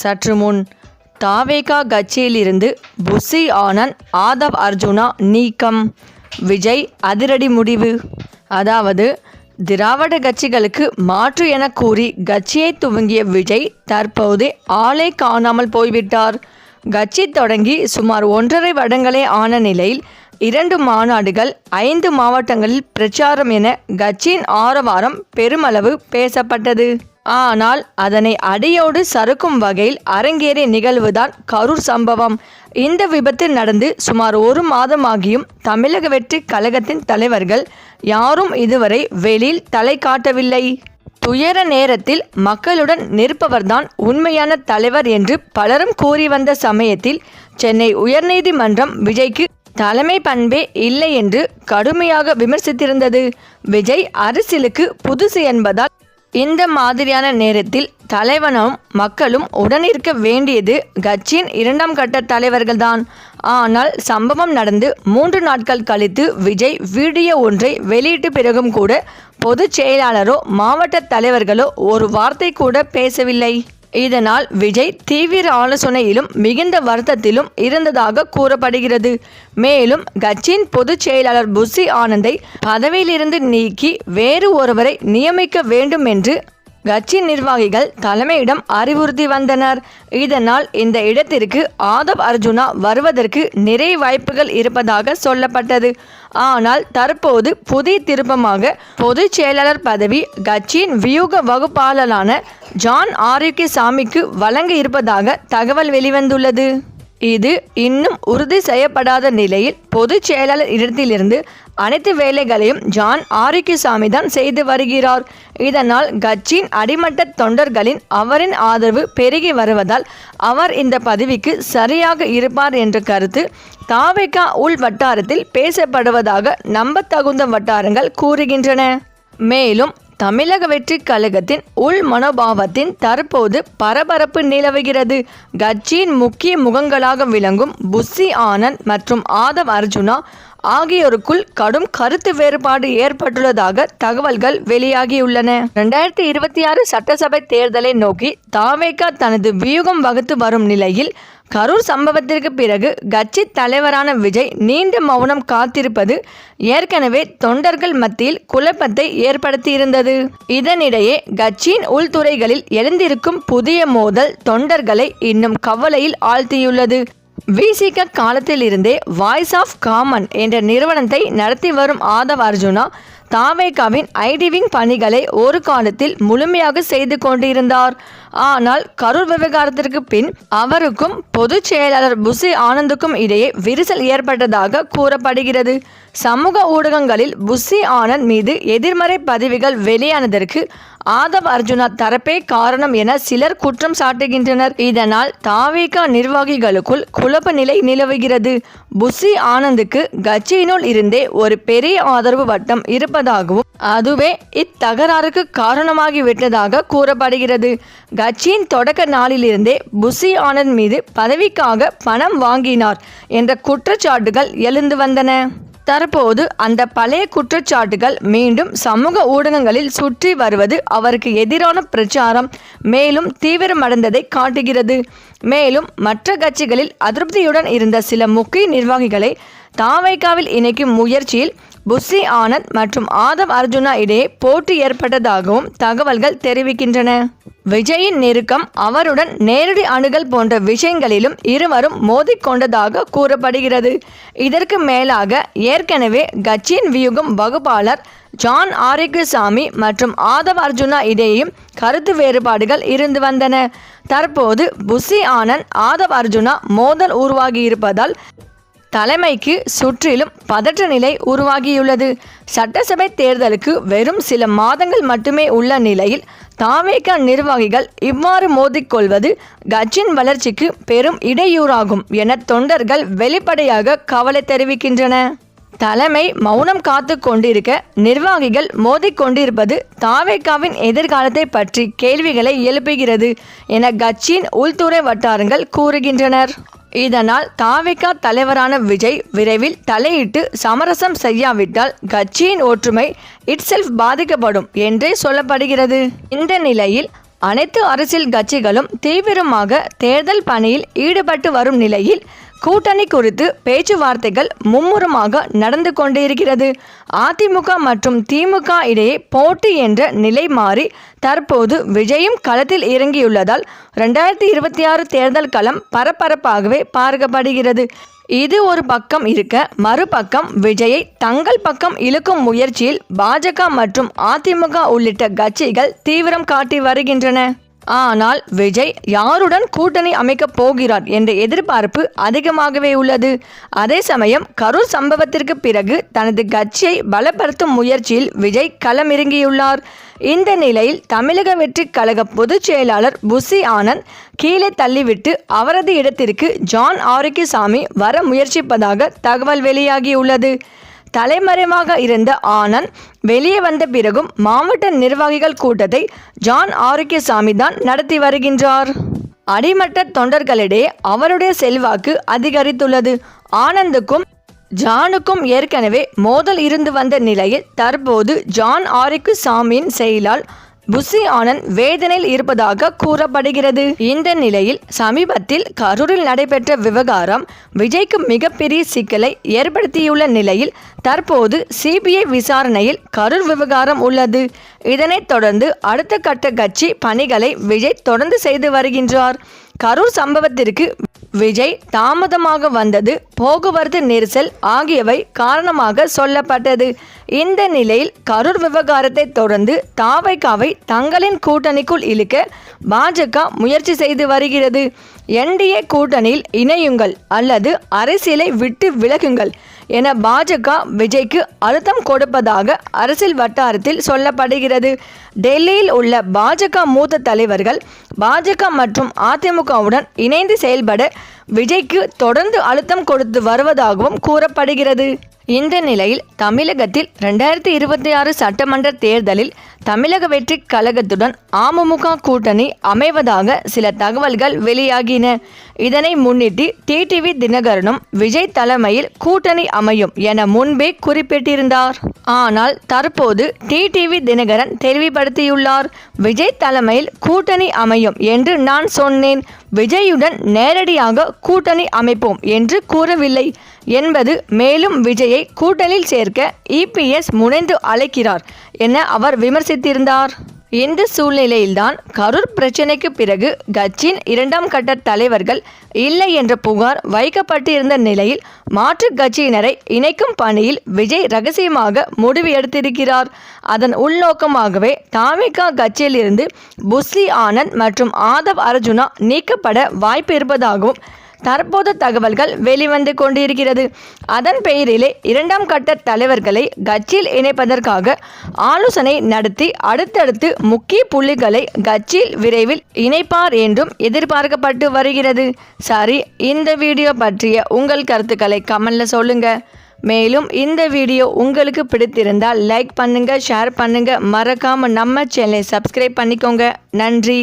சற்று முன் தாவேகா கட்சியிலிருந்து புசி ஆனந்த் ஆதவ் அர்ஜுனா நீக்கம். விஜய் அதிரடி முடிவு. அதாவது திராவிட கட்சிகளுக்கு மாற்று என கூறி கட்சியை துவங்கிய விஜய் தற்போது ஆளே காணாமல் போய்விட்டார். கட்சி தொடங்கி சுமார் ஒன்றரை வருடங்களே ஆன நிலையில் இரண்டு மாநாடுகள் ஐந்து மாவட்டங்களில் பிரச்சாரம் என கட்சியின் ஆரவாரம் பெருமளவு பேசப்பட்டது. ஆனால் அதனை அடியோடு சறுக்கும் வகையில் அரங்கேறிய நிகழ்வுதான் கரூர் சம்பவம். இந்த விபத்து நடந்து சுமார் ஒரு மாதமாகியும் தமிழக வெற்றி கழகத்தின் தலைவர்கள் யாரும் இதுவரை வெளியில் தலை காட்டவில்லை. துயர நேரத்தில் மக்களுடன் நிற்பவர்தான் உண்மையான தலைவர் என்று பலரும் கூறி வந்த சமயத்தில் சென்னை உயர்நீதிமன்றம் விஜய்க்கு தலைமை பண்பே இல்லை என்று கடுமையாக விமர்சித்திருந்தது. விஜய் அரசியலுக்கு புதுசு என்பதால் இந்த மாதிரியான நேரத்தில் தலைவனும் மக்களும் உடனிருக்க வேண்டியது கட்சியின் இரண்டாம் கட்ட தலைவர்கள்தான். ஆனால் சம்பவம் நடந்து மூன்று நாட்கள் கழித்து விஜய் வீடியோ ஒன்றை வெளியிட்டு பிறகும் கூட பொதுச் செயலாளரோ மாவட்ட தலைவர்களோ ஒரு வார்த்தை கூட பேசவில்லை. இதனால் விஜய் தீவிர ஆலோசனையிலும் மிகுந்த வருத்தத்திலும் இருந்ததாக கூறப்படுகிறது. மேலும் கட்சியின் பொதுச் செயலாளர் புஷி ஆனந்தை பதவியிலிருந்து நீக்கி வேறு ஒருவரை நியமிக்க வேண்டும் என்று கட்சி நிர்வாகிகள் தலைமையிடம் அறிவுறுத்தி வந்தனர். இதனால் இந்த இடத்திற்கு ஆதவ் அர்ஜுனா வருவதற்கு நிறைய வாய்ப்புகள் இருப்பதாக சொல்லப்பட்டது. ஆனால் தற்போது புதிய திருப்பமாக பொதுச் செயலாளர் பதவி கட்சியின் வியூக வகுப்பாளரான ஜான் ஆரோக்கியசாமிக்கு வழங்க இருப்பதாக தகவல் வெளிவந்துள்ளது. இது இன்னும் உறுதி செய்யப்படாத நிலையில் பொதுச் செயலாளர் இடத்திலிருந்து அனைத்து வேலைகளையும் ஜான் ஆரோக்கியசாமி தான் செய்து வருகிறார். இதனால் கட்சியின் அடிமட்ட தொண்டர்களின் அவரின் ஆதரவு பெருகி வருவதால் அவர் இந்த பதவிக்கு சரியாக இருப்பார் என்ற கருத்து தாவேகா உள் வட்டாரத்தில் பேசப்படுவதாக நம்பத்தகுந்த வட்டாரங்கள் கூறுகின்றன. மேலும் தமிழக வெற்றி கழகத்தின் உள் மனோபாவத்தின் தற்போது பரபரப்பு நிலவுகிறது. கட்சியின் முக்கிய முகங்களாக விளங்கும் புஸ்ஸி ஆனந்த் மற்றும் ஆதவ் அர்ஜுனா ஆகியோருக்குள் கடும் கருத்து வேறுபாடு ஏற்பட்டுள்ளதாக தகவல்கள் வெளியாகியுள்ளன. இரண்டாயிரத்தி இருபத்தி ஆறு சட்டசபை தேர்தலை நோக்கி தாவேகா தனது வியூகம் வகுத்து வரும் நிலையில் கரூர் சம்பவத்திற்கு பிறகு கட்சி தலைவரான விஜய் நீண்ட மௌனம் காத்திருப்பது ஏற்கனவே தொண்டர்கள் மத்தியில் குழப்பத்தை ஏற்படுத்தியிருந்தது. இதனிடையே கட்சியின் உள்துறைகளில் எழுந்திருக்கும் புதிய மோதல் தொண்டர்களை இன்னும் கவலையில் ஆழ்த்தியுள்ளது. விசிக காலத்திலிருந்தே வாய்ஸ் ஆஃப் காமன் என்ற நிறுவனத்தை நடத்தி வரும் ஆதவ் அர்ஜுனா தாவேகாவின் ஐடிவிங் பணிகளை ஒரு காலத்தில் முழுமையாக செய்து கொண்டிருந்தார். ஆனால் கரூர் விவகாரத்திற்கு பின் அவருக்கும் பொதுச் செயலாளர் புசி ஆனந்துக்கும் இடையே விரிசல் ஏற்பட்டதாக கூறப்படுகிறது. சமூக ஊடகங்களில் புஷி ஆனந்த் மீது எதிர்மறை பதிவுகள் வெளியானதற்கு ஆதவ் அர்ஜுனா தரப்பே காரணம் என சிலர் குற்றம் சாட்டுகின்றனர். இதனால் தாவேகா நிர்வாகிகளுக்குள் குழப்ப நிலை நிலவுகிறது. புஷி ஆனந்துக்கு கட்சியினுள் இருந்தே ஒரு பெரிய ஆதரவு வட்டம் இருப்பதாகவும் அதுவே இத்தகராறுக்கு காரணமாகிவிட்டதாக கூறப்படுகிறது. கட்சியின் தொடக்க நாளிலிருந்தே புஷி ஆனந்த் மீது பதவிக்காக பணம் வாங்கினார் என்ற குற்றச்சாட்டுகள் எழுந்து வந்தன. தற்போது அந்த பழைய குற்றச்சாட்டுகள் மீண்டும் சமூக ஊடகங்களில் சுற்றி வருவது அவருக்கு எதிரான பிரச்சாரம் மேலும் தீவிரமடைந்ததை காட்டுகிறது. மேலும் மற்ற கட்சிகளில் அதிருப்தியுடன் இருந்த சில முக்கிய நிர்வாகிகளை தாவைக்காவில் இணைக்கும் முயற்சியில் புஸ்ஸி ஆனந்த் மற்றும் ஆதவ் அர்ஜுனா இடையே போட்டி ஏற்பட்டதாகவும் தகவல்கள் தெரிவிக்கின்றன. விஜயின் நெருக்கம் அவருடன் நேரடி அணுகல் போன்ற விஷயங்களிலும் இருவரும் மோதிக்கொண்டதாக கூறப்படுகிறது. இதற்கு மேலாக ஏற்கனவே கட்சியின் வியூகம் வகுப்பாளர் ஜான் ஆரோக்கியசாமி மற்றும் ஆதவ் அர்ஜுனா இடையேயும் கருத்து வேறுபாடுகள் இருந்து வந்தன. தற்போது புசி ஆனந்த் ஆதவ் அர்ஜுனா மோதல் உருவாகியிருப்பதால் தலைமைக்கு சுற்றிலும் பதற்ற நிலை உருவாகியுள்ளது. சட்டசபை தேர்தலுக்கு வெறும் சில மாதங்கள் மட்டுமே உள்ள நிலையில் தாவேக நிர்வாகிகள் இவ்வாறு மோதிக்கொள்வது கட்சியின் வளர்ச்சிக்கு பெரும் இடையூறாகும் என தொண்டர்கள் வெளிப்படையாக கவலை தெரிவிக்கின்றன. தலைமை மௌனம் காத்து கொண்டிருக்க நிர்வாகிகள் மோதிக்கொண்டிருப்பது தாவேக்காவின் எதிர்காலத்தை பற்றி கேள்விகளை எழுப்புகிறது என கட்சியின் உள்துறை வட்டாரங்கள் கூறுகின்றனர். இதனால் தாவேக்கா தலைவரான விஜய் விரைவில் தலையிட்டு சமரசம் செய்யாவிட்டால் கட்சியின் ஒற்றுமை இட்செல்ஃப் பாதிக்கப்படும் என்றே சொல்லப்படுகிறது. இந்த நிலையில் அனைத்து அரசியல் கட்சிகளும் தீவிரமாக தேர்தல் பணியில் ஈடுபட்டு வரும் நிலையில் கூட்டணி குறித்து பேச்சுவார்த்தைகள் மும்முரமாக நடந்து கொண்டிருக்கிறது. அதிமுக மற்றும் திமுக இடையே போட்டி என்ற நிலை மாறி தற்போது விஜயும் களத்தில் இறங்கியுள்ளதால் ரெண்டாயிரத்தி இருபத்தி ஆறு தேர்தல் களம் பரபரப்பாகவே பார்க்கப்படுகிறது. இது ஒரு பக்கம் இருக்க மறுபக்கம் விஜயை தங்கள் பக்கம் இழுக்கும் முயற்சியில் பாஜக மற்றும் அதிமுக உள்ளிட்ட கட்சிகள் தீவிரம் காட்டி வருகின்றன. ஆனால் விஜய் யாருடன் கூட்டணி அமைக்கப் போகிறார் என்ற எதிர்பார்ப்பு அதிகமாகவே உள்ளது. அதே சமயம் கரூர் சம்பவத்திற்கு பிறகு தனது கட்சியை பலப்படுத்தும் முயற்சியில் விஜய் களமிறங்கியுள்ளார். இந்த நிலையில் தமிழக வெற்றி கழக பொதுச் செயலாளர் புசி ஆனந்த் கீழே தள்ளிவிட்டு அவரது இடத்திற்கு ஜான் ஆரோக்கியசாமி வர முயற்சிப்பதாக தகவல் வெளியாகியுள்ளது. தலைமறைவாக இருந்த ஆனந்த் வெளியே வந்த பிறகும் மாவட்ட நிர்வாகிகள் கூட்டத்தை ஜான் ஆரோக்கியசாமி தான் நடத்தி வருகின்றார். அடிமட்ட தொண்டர்களிடையே அவருடைய செல்வாக்கு அதிகரித்துள்ளது. ஆனந்துக்கும் ஜானுக்கும் ஏற்கனவே மோதல் இருந்து வந்த நிலையில் தற்போது ஜான் ஆரோக்கியசாமியின் செயலால் புசி ஆனந்த் வேதனையில் இருப்பதாக கூறப்படுகிறது. இந்த நிலையில் சமீபத்தில் கரூரில் நடைபெற்ற விவகாரம் விஜய்க்கு மிகப்பெரிய சிக்கலை ஏற்படுத்தியுள்ள நிலையில் தற்போது சிபிஐ விசாரணையில் கரூர் விவகாரம் உள்ளது. இதனைத் தொடர்ந்து அடுத்த கட்ட கட்சி பணிகளை விஜய் தொடர்ந்து செய்து வருகின்றார். கரூர் சம்பவத்திற்கு விஜய் தாமதமாக வந்தது போக்குவரத்து நெரிசல் ஆகியவை காரணமாக சொல்லப்பட்டது. இந்த நிலையில் கரூர் விவகாரத்தை தொடர்ந்து தாவைக்காவை தங்களின் கூட்டணிக்குள் இழுக்க பாஜக முயற்சி செய்து வருகிறது. என்டிஏ கூட்டணியில் இணையுங்கள் அல்லது அரசியலை விட்டு விலகுங்கள். என பாஜக விஜய்க்கு அழுத்தம் கொடுப்பதாக அரசியல் வட்டாரத்தில் சொல்லப்படுகிறது. டெல்லியில் உள்ள பாஜக மூத்த தலைவர்கள் பாஜக மற்றும் அதிமுகவுடன் இணைந்து செயல்பட விஜய்க்கு தொடர்ந்து அழுத்தம் கொடுத்து வருவதாகவும் கூறப்படுகிறது. இந்த நிலையில் தமிழகத்தில் ரெண்டாயிரத்தி இருபத்தி ஆறு சட்டமன்ற தேர்தலில் தமிழக வெற்றி கழகத்துடன் அமமுக கூட்டணி அமைவதாக சில தகவல்கள் வெளியாகின. இதனை முன்னிட்டு டிடிவி தினகரனும் விஜய் தலைமையில் கூட்டணி அமையும் என முன்பே குறிப்பிட்டிருந்தார். ஆனால் தற்போது டிடிவி தினகரன் தெளிவுபடுத்தியுள்ளார். விஜய் தலைமையில் கூட்டணி அமையும் என்று நான் சொன்னேன். விஜயுடன் நேரடியாக கூட்டணி அமைப்போம் என்று கூறவில்லை. என்பது மேலும் விஜயை கூட்டணியில் சேர்க்க இபிஎஸ் முனைந்து அழைக்கிறார் என அவர் விமர்சித்திருந்தார். இந்த சூழ்நிலையில்தான் கரூர் பிரச்சினைக்கு பிறகு கட்சியின் இரண்டாம் கட்ட தலைவர்கள் இல்லை என்ற புகார் வைக்கப்பட்டிருந்த நிலையில் மாற்று கட்சியினரை இணைக்கும் பணியில் விஜய் ரகசியமாக முடிவு எடுத்திருக்கிறார் அதன் உள்நோக்கமாகவே தாமிகா கட்சியிலிருந்து புஸ்லி ஆனந்த் மற்றும் ஆதவ் அர்ஜுனா நீக்கப்பட வாய்ப்பு இருப்பதாகவும் தற்போது தகவல்கள் வெளிவந்து கொண்டிருக்கிறது. அதன் பெயரிலே இரண்டாம் கட்ட தலைவர்களை கட்சியில் இணைப்பதற்காக ஆலோசனை நடத்தி அடுத்தடுத்து முக்கிய புள்ளிகளை கட்சியில் விரைவில் இணைப்பார் என்றும் எதிர்பார்க்கப்பட்டு வருகிறது. சரி இந்த வீடியோ பற்றிய உங்கள் கருத்துக்களை கமெண்ட்ல சொல்லுங்க. மேலும் இந்த வீடியோ உங்களுக்கு பிடித்திருந்தால் லைக் பண்ணுங்க ஷேர் பண்ணுங்க. மறக்காம நம்ம சேனலை சப்ஸ்கிரைப் பண்ணிக்கோங்க. நன்றி.